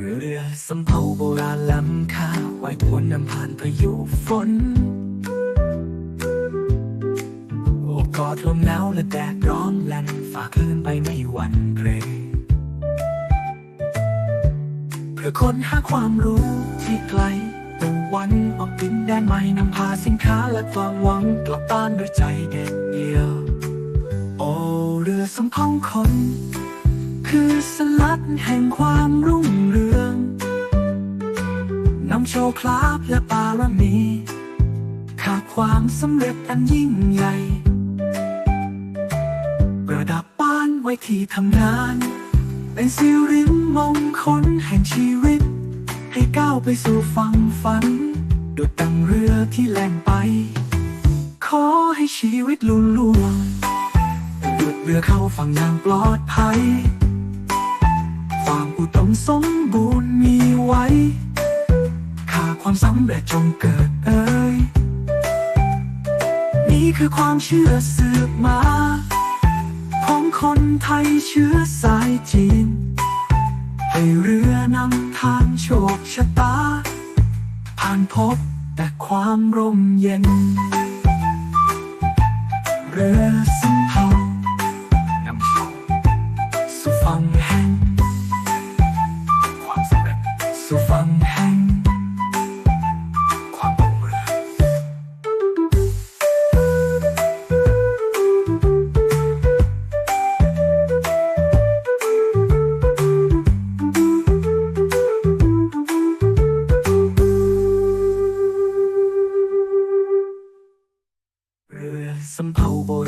เรือสำเภาโบราณล้ำค่าไว้พ้นนำผ่านพายุฝน โอบกอดลมหนาวและแดดร้อนแลนฝ่าคลื่นไปไม่หวั่นเกรงเพื่อค้นหาความรู้ที่ไกลตะวันออกดินแดนใหม่นำพาสินค้าและความหวังกลับบ้านด้วยใจเด็ดเดียว โอเรือสำเภาคน คือสลัดแห่งความรุ่งเรืองนำโชว์คลาบและปารมีขาดความสำเร็จอันยิ่งใหญ่ ประดับบ้านไว้ที่ทำงาน เป็นสิริมงคลแห่งชีวิต ให้ก้าวไปสู่ฝั่งฝันดุดดังเรือที่แล่นไป ขอให้ชีวิตลุล่วงดุดเรือเข้าฝั่งอย่างปลอดภัย มอุดมสมบูรณ์มีไว้ ข้าความสำเร็จจงเกิดเอ่ยนี่คือความเชื่อสืบมา ของคนไทยเชื้อสายจีน ให้เรือนำทางโชคชะตา ผ่านพบแต่ความร่มเย็น เรือส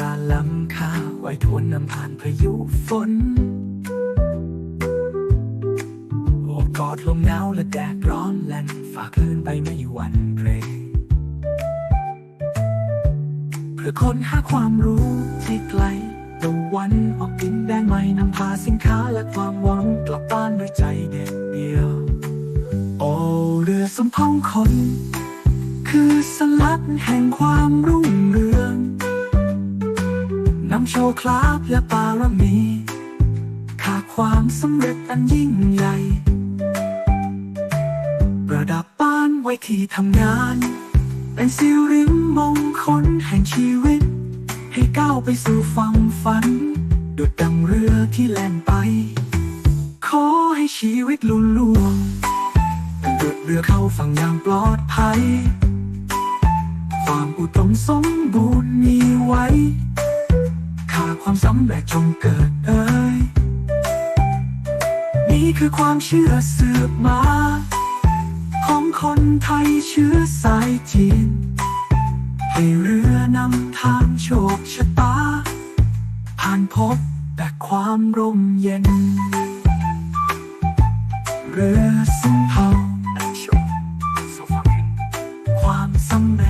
ราณล้ำค่าไว้ทวนนำผ่านพายุฝนโอบกอดลมหนาวและแดดร้อนแล่นฝ่าคลื่นไปไม่หวั่นเกรงเพื่อค้นหาความรู้ที่ไกลตะวันออกดินแดนใหม่นำพาสินค้าและความหวังกลับบ้านด้วยใจเด็ดเดียว โอเรือสำเภาคน คือสลัดแห่งความรุ่ง คลาบและปารมีค่าความสำเร็จอันยิ่งใหญ่ ประดับบ้านไว้ที่ทำงาน เป็นสิริมงคลแห่งชีวิต ให้ก้าวไปสู่ฝั่งฝันดุดดังเรือที่แล่นไป ขอให้ชีวิตลุล่วงดุดเรือเข้าฝั่งอย่างปลอดภัย ความอุดมสมบูรณ์มีไว้ ความสำเร็จจงเกิดเอ่ยนี่คือความเชื่อสืบมา ของคนไทยเชื้อสายจีน ให้เรือนำทางโชคชะตา ผ่านพบแต่ความร่มเย็น เรือสิงเทาโชคความสำเร็จ